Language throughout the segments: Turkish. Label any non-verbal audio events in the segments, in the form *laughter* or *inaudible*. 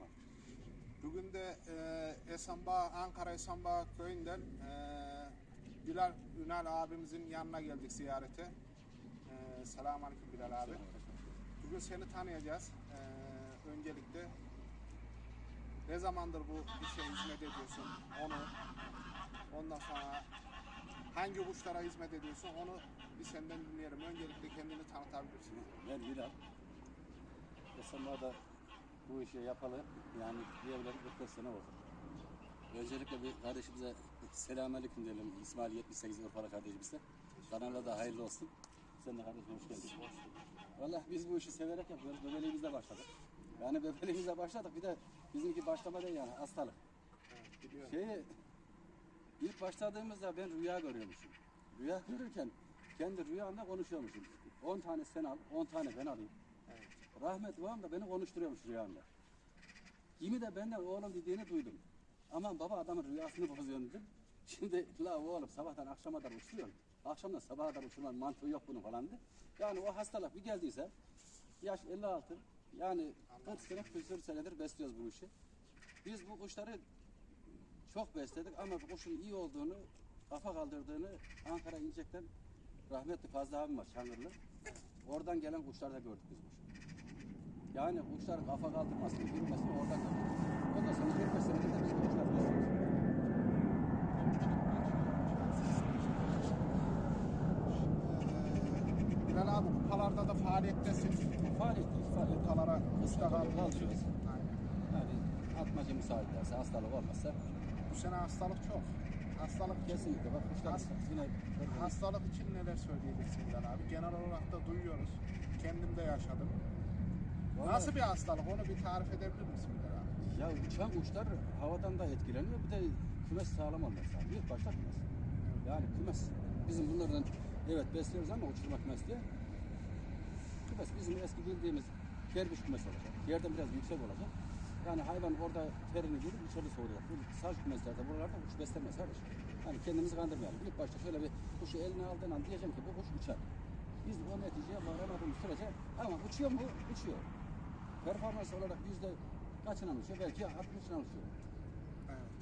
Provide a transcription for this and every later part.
bakma. Bugün de e, Esenbağ, Ankara Esenbağ köyünden e, Bilal Ünal abimizin yanına geldik ziyarete. E, Selamünaleyküm Bilal abi. Bugün seni tanıyacağız. E, öncelikle ne zamandır bu işe hizmet ediyorsun onu ondan sonra hangi kuşlara hizmet ediyorsun onu bir senden dinleyelim. Öncelikle kendini tanıtabilirsin. Ben Bilal. Esenler'de bu işi yapalı yani diyebilirim 45 sene oldu. Öncelikle bir kardeşimize selamünaleyküm diyelim. İsmail 78 Urfalı kardeşimize. Kanala da hayırlı olsun. Sen de kardeşim hoş geldin. Vallahi biz bu işi severek yapıyoruz. Bebeliğimizle başladık. Yani bebeliğimizle başladık. Bir de bizimki başlama değil yani hastalık. Evet. Şeyi ilk başladığımızda ben rüya görüyormuşum. Rüya görürken kendi rüyamda konuşuyormuşum. 10 tane sen al, 10 tane ben alayım. Evet. Rahmet babam da beni konuşturuyormuş rüyamda. Kimi de benden oğlum dediğini duydum. Aman baba adamın rüyasını bozuyorsun dedim. Şimdi la oğlum sabahtan akşama kadar uçuyorsun. Akşamdan sabaha kadar uçurmanın mantığı yok bunun falan de. Yani o hastalık bir geldiyse yaş 56 yani 40 sene küsur senedir besliyoruz bu işi. Biz bu kuşları çok besledik ama bu kuşun iyi olduğunu, kafa kaldırdığını Ankara İncek'ten rahmetli Fazlı abim var Çangırlı. Oradan gelen kuşlarda gördük biz kuşu. Yani kuşların kafa kaldırmasını, yürümesini oradan gördük. Ondan sonra 25 senedir de biz bu kuşları besliyoruz. Ee, Bilal abi kupalarda da faaliyettesin. Faaliyetteyiz, faaliyet. Kupalara kaldırıyoruz. Aynen. Yani atmaca müsaade ederse, hastalık olmazsa Bu sene hastalık çok. Hastalık kesinlikle bak kuşlar Has- yine Hastalık için neler söyleyebilirsin Bilal abi? Genel olarak da duyuyoruz. Kendim de yaşadım. Nasıl bir hastalık? Onu bir tarif edebilir misin? Ya uçan kuşlar havadan da etkileniyor. Bir de kümes sağlam olması lazım. İlk başta kümes. Yani kümes. Bizim bunlardan evet besliyoruz ama uçurma kümes diye. Kümes bizim eski bildiğimiz kerbiş kümes olacak. Yerden biraz yüksek olacak. Yani hayvan orada terini girip içeri soğuyacak. Bu saç kümeslerde buralarda kuş beslenmez kardeşim. Yani kendimizi kandırmayalım. İlk başta şöyle bir kuşu eline aldığın an diyeceğim ki bu kuş uçar. Biz o neticeye varamadığımız sürece ama uçuyor mu? Uçuyor. Performans olarak yüzde kaçına uçuyor? Belki 60'ına uçuyor. Evet.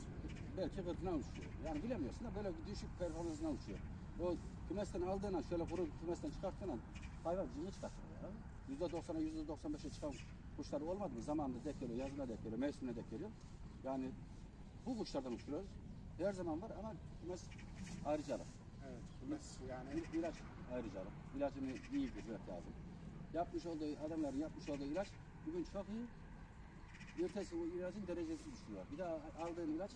Belki 40'ına uçuyor. Yani bilemiyorsun da böyle düşük performansına uçuyor. O kümesten aldığın an şöyle kuru kümesten çıkarttığın an hayvan cini çıkartıyor ya. Yüzde 90'a yüzde 95'e çıkan kuşlar olmadı mı? Zamanında dek geliyor, yazına dek geliyor, mevsimine dek geliyor. Yani bu kuşlardan uçuruyoruz. Her zaman var ama kümes ayrıcalık. Evet. Kümes yani ilaç ayrıcalık. İlacını iyi bilmek lazım. Yapmış olduğu adamların yapmış olduğu ilaç bugün çok iyi. Ertesi o ilacın derecesi düşüyor. Bir daha aldığın ilaç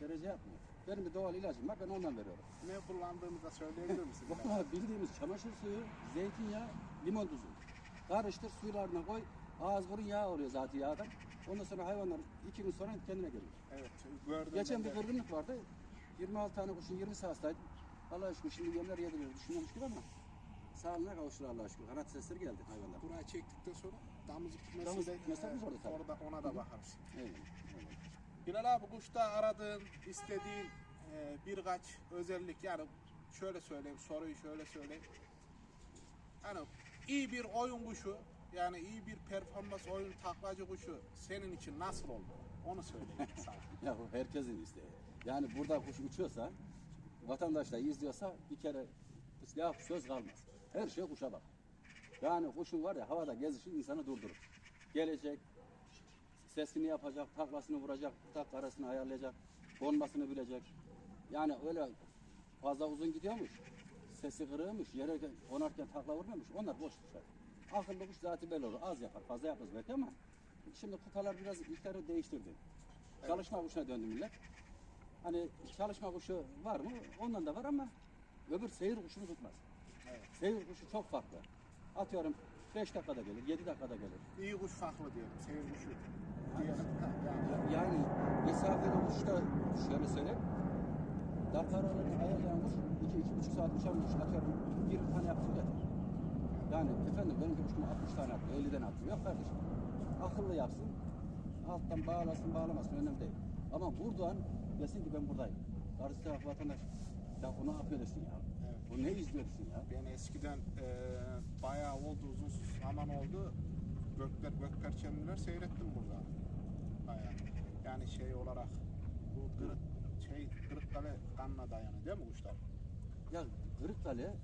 derece yapmıyor. Benim bir doğal ilacım var ben ondan veriyorum. ne kullandığımızı da söyleyebilir misin? *laughs* Vallahi bildiğimiz çamaşır suyu, zeytinyağı, limon tuzu. Karıştır suylarına koy. Ağız burun yağ oluyor zaten yağdan. Ondan sonra hayvanlar iki gün sonra kendine geliyor. Evet. Gördüm. Geçen ben bir de. kırgınlık vardı. 26 tane kuşun 20'si hastaydı. Allah şükür şimdi yemler yediriyor. Düşünmemiş gibi ama sağlığına kavuştur Allah şükür. Kanat sesleri geldi hayvanlar. Burayı çektikten sonra damızlık Damızlık kümesiyle kümeslerimiz e, orada tabii. orada ona da bakarız. Evet. evet. Bilal abi kuşta aradığın, istediğin e, birkaç özellik yani şöyle söyleyeyim, soruyu şöyle söyleyeyim. Hani iyi bir oyun kuşu, yani iyi bir performans oyun taklacı kuşu senin için nasıl oldu? Onu söyleyeyim sana. *laughs* Ya bu herkesin isteği. Yani burada kuş uçuyorsa, vatandaş da izliyorsa bir kere ya söz kalmaz. Her şey kuşa bak. Yani kuşun var ya havada gezişi insanı durdurur. Gelecek, sesini yapacak, taklasını vuracak, tak arasını ayarlayacak, konmasını bilecek. Yani öyle fazla uzun gidiyormuş, sesi kırığımış, yere konarken takla vurmuyormuş. Onlar boş kuşlar. Akıllı kuş zaten belli olur. Az yapar, fazla yapmaz belki ama şimdi kutalar biraz ilkleri değiştirdi. Çalışma kuşuna döndü millet. Hani çalışma kuşu var mı? Ondan da var ama öbür seyir kuşunu tutmaz. Evet. Seyir kuşu çok farklı. Atıyorum 5 dakikada gelir, 7 dakikada gelir. İyi kuş farklı diyelim, seyir kuşu diyelim. Ha, Yani Yani mesafeli uçta şöyle söyleyeyim. Dakar olarak ayarlayan kuş 2 iki, buçuk saat uçan kuş atıyorum 20 tane yaptım yeter. Yani efendim benim kuşum 60 tane attı, 50'den attı. Yok kardeşim. Akıllı yapsın. Alttan bağlasın, bağlamasın önemli değil. Ama buradan desin ki ben buradayım. Karşı taraf vatandaş ya bu ne yapıyor desin ya. Bu ne izliyor desin ya. ben eskiden e, bayağı oldu, uzun zaman oldu. Gökler, gökperçemliler seyrettim burada. Yani şey olarak bu kırık şey Kırıkkale kanına dayanıyor değil mi kuşlar? Ya Kırıkkale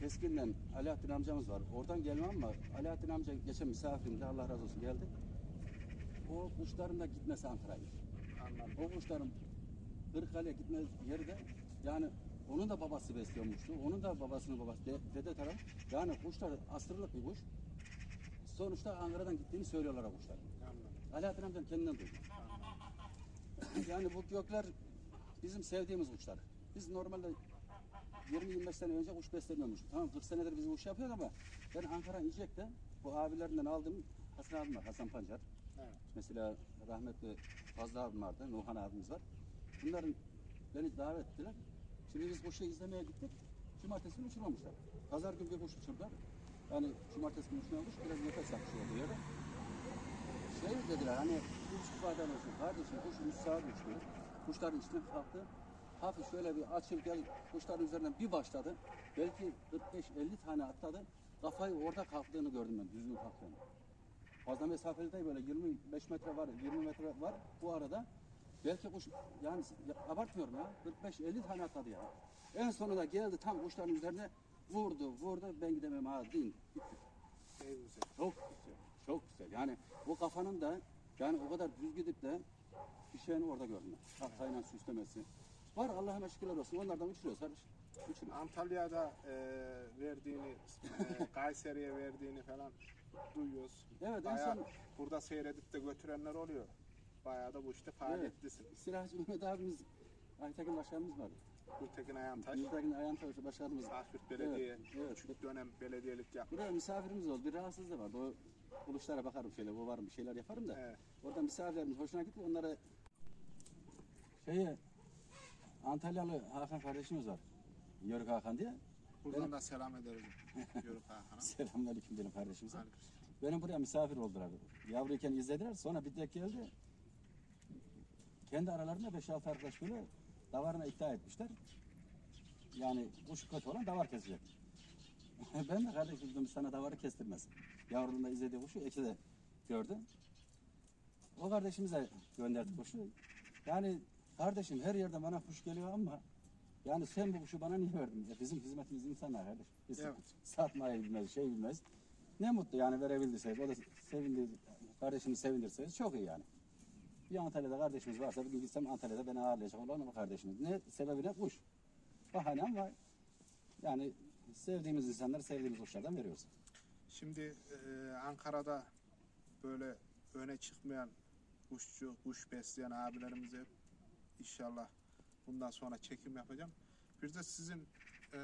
Keskin'den Alaaddin amcamız var. Oradan gelmem ama Alaaddin amca geçen misafirimdi. Allah razı olsun geldi. O kuşların da gitmesi. Anladım. O kuşların Kırıkkale'ye gitme yeri de yani onun da babası besliyormuştu. Onun da babasının babası de, dede taraf. Yani kuşlar asırlık bir kuş. Sonuçta Ankara'dan gittiğini söylüyorlar o kuşlar. Alaaddin amcam kendinden duydu. yani bu gökler bizim sevdiğimiz kuşlar. Biz normalde 20-25 sene önce kuş beslemiyormuştuk. Tamam 40 senedir biz kuş yapıyoruz ama ben Ankara İncek'te bu abilerinden aldım Hasan abim var, Hasan Pancar. Evet. Mesela rahmetli Fazla abim vardı, Nuhan abimiz var. Bunların beni davet ettiler. Şimdi biz kuşu izlemeye gittik. Cumartesi günü uçurmamışlar. Pazar günü bir kuş uçurdular. Yani cumartesi günü uçurmamış, biraz nefes yapmış olduğu yere. Şey dediler hani üç ifaden olsun kardeşim kuş 3 saat uçtu. Kuşların içine kalktı. Hafif şöyle bir açıl gel kuşların üzerinden bir başladı. Belki 45-50 tane atladı. Kafayı orada kalktığını gördüm ben düzgün kalktığını. Fazla mesafeli değil böyle 25 metre var 20 metre var bu arada. Belki kuş yani ya, abartmıyorum ya 45-50 tane atladı ya. En sonunda geldi tam kuşların üzerine vurdu vurdu ben gidemem. Bitti. Şey güzel. Çok güzel. Çok güzel. Yani o kafanın da yani o kadar düz gidip de bir şeyini orada gördüm. Tahtayla süslemesi. Var Allah'a şükürler olsun. Onlardan uçuruyoruz kardeş. Uçuruyoruz. Antalya'da e, verdiğini, e, *laughs* Kayseri'ye verdiğini falan duyuyoruz. Evet en Bayağı son burada seyredip de götürenler oluyor. Bayağı da bu işte faaliyetlisin. Silahçı Mehmet abimiz Aytekin Başkanımız var. Gültekin Ayantaş, Aytekin Ayhantaş Başkanımız. Zahfit Belediye, Evet, evet. küçük dönem belediyelik yapmış. Buraya misafirimiz oldu. Bir rahatsızlığı vardı. O buluşlara bakarım şöyle. O var bir şeyler yaparım da. Evet. Oradan misafirlerimiz hoşuna gitti. Onlara şeye Antalyalı Hakan kardeşimiz var. Yörük Hakan diye. Buradan Benim- da selam ederiz *laughs* Yörük Hakan'a. Selamünaleyküm benim kardeşimize. Benim buraya misafir oldular. Yavruyken izlediler. Sonra bir tek geldi. Kendi aralarında 5-6 arkadaş böyle davarına iddia etmişler. Yani kuş kötü olan davar kesecek. *laughs* ben de kardeşim dedim sana davarı kestirmez. Yavruluğunda izlediği kuşu eki de gördü. O kardeşimize gönderdi kuşu. Yani kardeşim her yerde bana kuş geliyor ama yani sen bu kuşu bana niye verdin? Ya bizim hizmetimiz insanlar kardeş. Biz Evet. satmayı bilmez, şey bilmez. Ne mutlu yani verebildiysek, o da sevindi, kardeşimi sevindirseniz çok iyi yani. Bir Antalya'da kardeşimiz varsa bugün gitsem Antalya'da beni ağırlayacak olan o kardeşimiz. Ne sebebi ne? Kuş. Bahane ama yani sevdiğimiz insanları sevdiğimiz kuşlardan veriyoruz. Şimdi e, Ankara'da böyle öne çıkmayan kuşçu, kuş besleyen abilerimize inşallah bundan sonra çekim yapacağım. Bir de sizin e,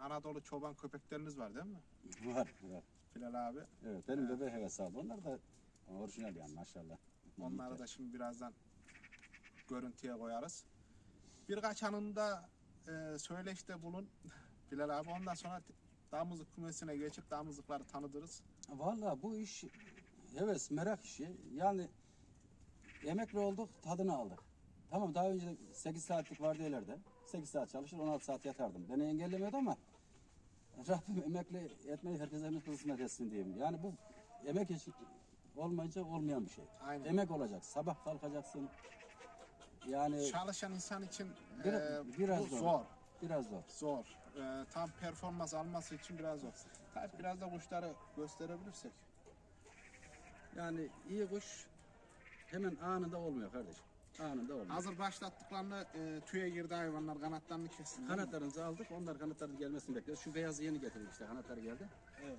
Anadolu çoban köpekleriniz var değil mi? Var, var. Bilal abi. Evet, benim de bir heves aldı. Onlar da orijinal yani maşallah. Onları da şimdi birazdan görüntüye koyarız. Birkaç anında e, söyleşte bulun *laughs* Bilal abi. Ondan sonra damızlık kümesine geçip damızlıkları tanıdırız. Vallahi bu iş heves, merak işi. Yani emekli olduk, tadını aldık. Tamam daha önce 8 saatlik vardiyelerde 8 saat çalışır, 16 saat yatardım. Beni engellemiyordu ama Rabbim emekli etmeyi herkese emek kısmet etsin diyeyim. Yani bu emek olmayınca olmayan bir şey. Aynen. Emek olacak. Sabah kalkacaksın. Yani Çalışan insan için bir- e, biraz bu zor. zor. biraz zor. Zor. E, tam performans alması için biraz zor. Tabii biraz da kuşları gösterebilirsek. Yani iyi kuş hemen anında olmuyor kardeşim. Anında olmuyor. Hazır başlattıklarında e, tüye girdi hayvanlar kanatlarını kessin. Kanatlarınızı aldık. Onlar kanatların gelmesini bekliyoruz. Şu beyazı yeni getirdik işte. Kanatları geldi. Evet.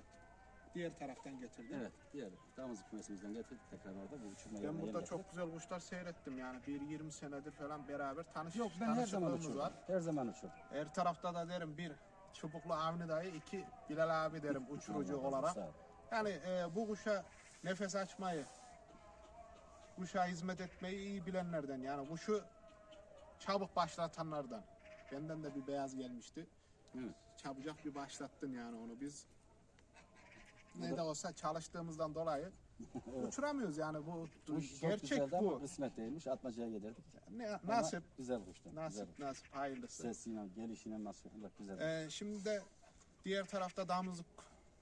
Diğer taraftan getirdi. Evet. Diğer damızlık kümesimizden getirdik tekrar orada. Bu uçurma Ben burada çok güzel kuşlar seyrettim yani. Bir 20 senedir falan beraber tanış Yok ben her zaman tanışıklığımız uçurum. var. Her zaman uçurum. Her tarafta da derim bir çubuklu Avni dayı, iki Bilal abi derim uçurucu Allah razı olarak. olsun. Yani e, bu kuşa nefes açmayı, kuşa hizmet etmeyi iyi bilenlerden yani kuşu çabuk başlatanlardan. Benden de bir beyaz gelmişti. Evet. Çabucak bir başlattın yani onu biz. Ne de olsa çalıştığımızdan dolayı *laughs* uçuramıyoruz yani bu çok gerçek bu. kısmet değilmiş. Atmacaya gelirdik. Ne, Ama nasip, Güzel kuştu. Güzel. nasip, nasip hayırlısı. Sesiyle, gelişine maşallah güzel. Ee, şimdi de diğer tarafta damızlık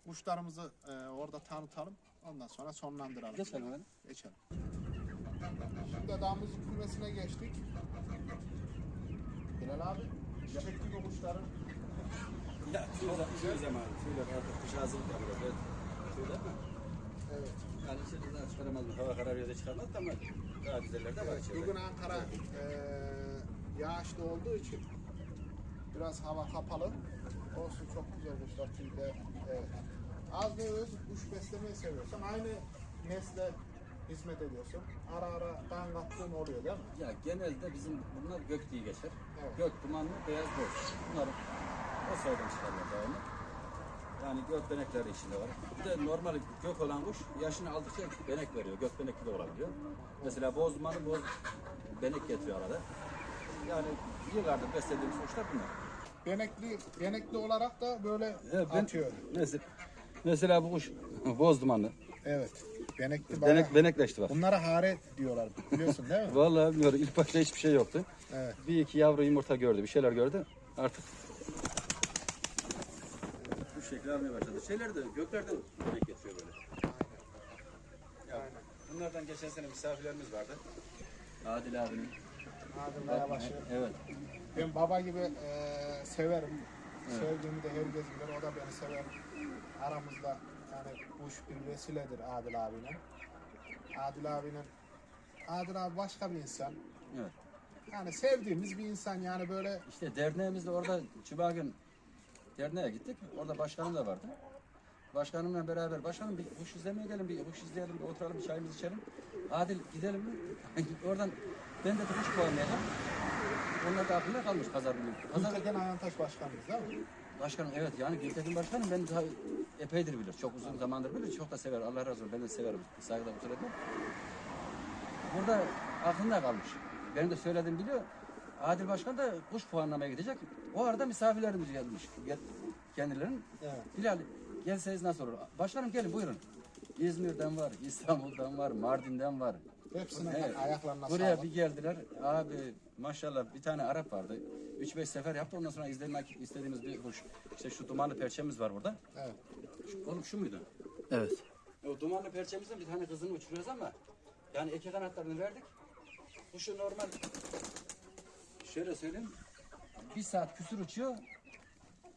kuşlarımızı e, orada tanıtalım. Ondan sonra sonlandıralım. Geçelim öyle. Geçelim. Şimdi damızlık kümesine geçtik. Bilal abi, çekti bu kuşların. Ya tüyler, tüy zamanı, tüyler artık kış hazırlık yapıyoruz. Evet. Tüyler mi? Evet. Yani içeri daha çıkaramaz mı? Hava kararıyor çıkarmaz da ama daha güzeller de var içeride. Bugün Ankara eee yağışlı olduğu için biraz hava kapalı. Olsun çok güzel kuşlar tüyde. Evet. Az ve öz kuş beslemeyi seviyorsan aynı nesle hizmet ediyorsun. Ara ara kan kattığın oluyor değil mi? Ya genelde bizim bunlar gök diye geçer. Evet. Gök dumanlı, beyaz boz. Bunların o soydan çıkarlar devamlı. Yani gök benekleri içinde var. Bir de normal gök olan kuş yaşını aldıkça benek veriyor. Gök benekli de olabiliyor. Mesela boz dumanı boz benek getiriyor arada. Yani yıllardır beslediğimiz kuşlar bunlar. Benekli, benekli olarak da böyle Evet, ben- atıyor. Mesela, mesela bu kuş *laughs* boz dumanlı. Evet. Benekli bayağı. Benek, benekleşti bak. Bunlara hare diyorlar biliyorsun değil mi? *laughs* Vallahi bilmiyorum. İlk başta hiçbir şey yoktu. Evet. Bir iki yavru yumurta gördü, bir şeyler gördü. Artık bu şekli almaya başladı. Şeyler de göklerden renk geçiyor böyle. Ya, bunlardan geçen sene misafirlerimiz vardı. Adil abinin. Adem Kayabaşı. Evet. Ben baba gibi eee, severim. Sevdiğimi de herkes bilir. O da beni sever. Aramızda yani kuş bir vesiledir Adil abinin. Adil abinin Adil abi başka bir insan. Evet. Yani sevdiğimiz bir insan yani böyle İşte derneğimizde orada gün derneğe gittik. Orada başkanım da vardı. Başkanımla beraber başkanım bir kuş izlemeye gelin, bir kuş izleyelim, bir oturalım, bir çayımızı içelim. Adil gidelim mi? *laughs* Oradan ben de kuş puanlayacağım. Onlar da aklımda kalmış pazar günü. Pazar Gülteken Ayantaş başkanımız değil mi? Başkanım evet yani Gültekin Başkanım ben daha epeydir bilir. Çok uzun zamandır bilir. Çok da sever. Allah razı olsun. Ben de severim. Saygıda etmem. Burada aklında kalmış. Benim de söylediğim biliyor. Adil Başkan da kuş puanlamaya gidecek. O arada misafirlerimiz gelmiş. Gel, kendilerinin. Evet. Bilal gelseniz nasıl olur? Başkanım gelin buyurun. İzmir'den var, İstanbul'dan var, Mardin'den var. Hepsine Evet. ayaklarına Buraya sağlık. bir geldiler. Abi maşallah bir tane Arap vardı. 3-5 sefer yaptı. Ondan sonra izlemek istediğimiz bir kuş. İşte şu dumanlı perçemiz var burada. Evet. Şu, oğlum şu muydu? Evet. O dumanlı perçemizden bir tane kızını uçuruyoruz ama yani eke kanatlarını verdik. Kuşu normal şöyle söyleyeyim. Bir saat küsür uçuyor.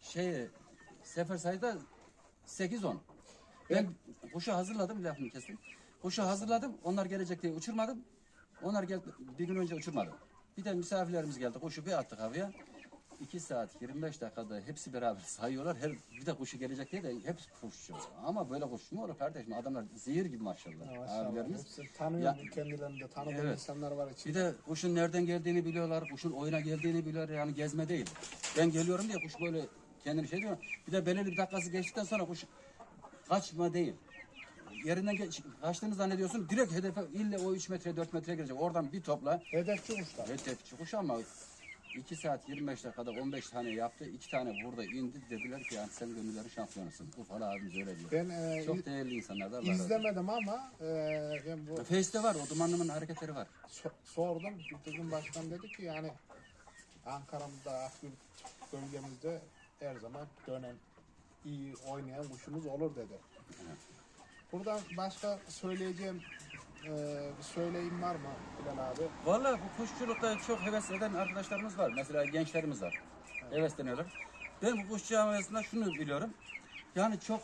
Şey sefer sayıda 8-10. Ben kuşu hazırladım lafını kestim. Kuşu hazırladım. Onlar gelecek diye uçurmadım. Onlar geldi bir gün önce uçurmadım. Bir de misafirlerimiz geldi. Kuşu bir attık havaya. 2 saat 25 dakikada hepsi beraber sayıyorlar. Her bir de kuşu gelecek diye de hepsi kuş uçuyor. Ama böyle kuş mu olur kardeşim? Adamlar zehir gibi maşallah. Maşallah. Abilerimiz. Tanıyor Ya- kendilerini de tanıdığım Evet. insanlar var Bir içinde. de kuşun nereden geldiğini biliyorlar, kuşun oyuna geldiğini biliyorlar. Yani gezme değil. Ben geliyorum diye kuş böyle kendini şey diyor. Bir de belirli bir dakikası geçtikten sonra kuş kaçma değil. Yerinden geç, kaçtığını zannediyorsun. Direkt hedefe ille o 3 metre 4 metre girecek. Oradan bir topla. Hedefçi kuşlar. Hedef kuş ama 2 saat 25 dakikada 15 tane yaptı. 2 tane burada indi. Dediler ki yani sen gönüllerin şampiyonusun. Ufalı abimiz öyle diyor. Ben e, Çok değerli insanlar da var. izlemedim ama e, ben bu Face'te var. O dumanlının hareketleri var. so- sordum. Gültekin Başkan dedi ki yani Ankara'mızda, Akgül bölgemizde her zaman dönen, iyi oynayan kuşumuz olur dedi. Buradan başka söyleyeceğim bir söyleyeyim var mı Bilal abi? Vallahi bu kuşçulukta çok heves eden arkadaşlarımız var. Mesela gençlerimiz var. Hevesleniyorlar. Ben bu kuş camiasında şunu biliyorum. Yani çok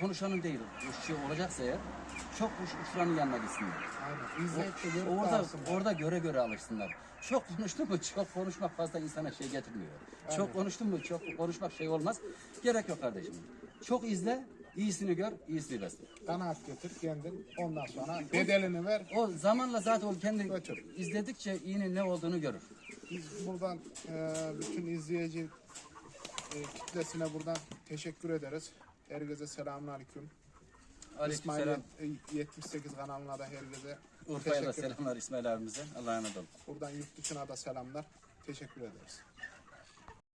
konuşanın değil. Kuşçu olacaksa eğer çok kuş uçuranın yanına gitsinler. Aynen. Görüp de Orada, alsınlar. orada göre göre alışsınlar. Çok konuştun mu çok konuşmak fazla insana şey getirmiyor. Çok konuştun mu çok konuşmak şey olmaz. Gerek yok kardeşim. Çok izle, iyisini gör, iyisini besle. Kanaat getir kendin. Ondan sonra bedelini ver. O zamanla zaten o kendi Götür. izledikçe iyinin ne olduğunu görür. Biz buradan e, bütün izleyici e, kitlesine buradan teşekkür ederiz. Herkese selamünaleyküm. İsmail Aleykümselam. yet- 78 kanalına da herkese Urfa'ya da teşekkür selamlar İsmail abimize. Allah'a emanet olun. Buradan yurt dışına da selamlar. Teşekkür ederiz.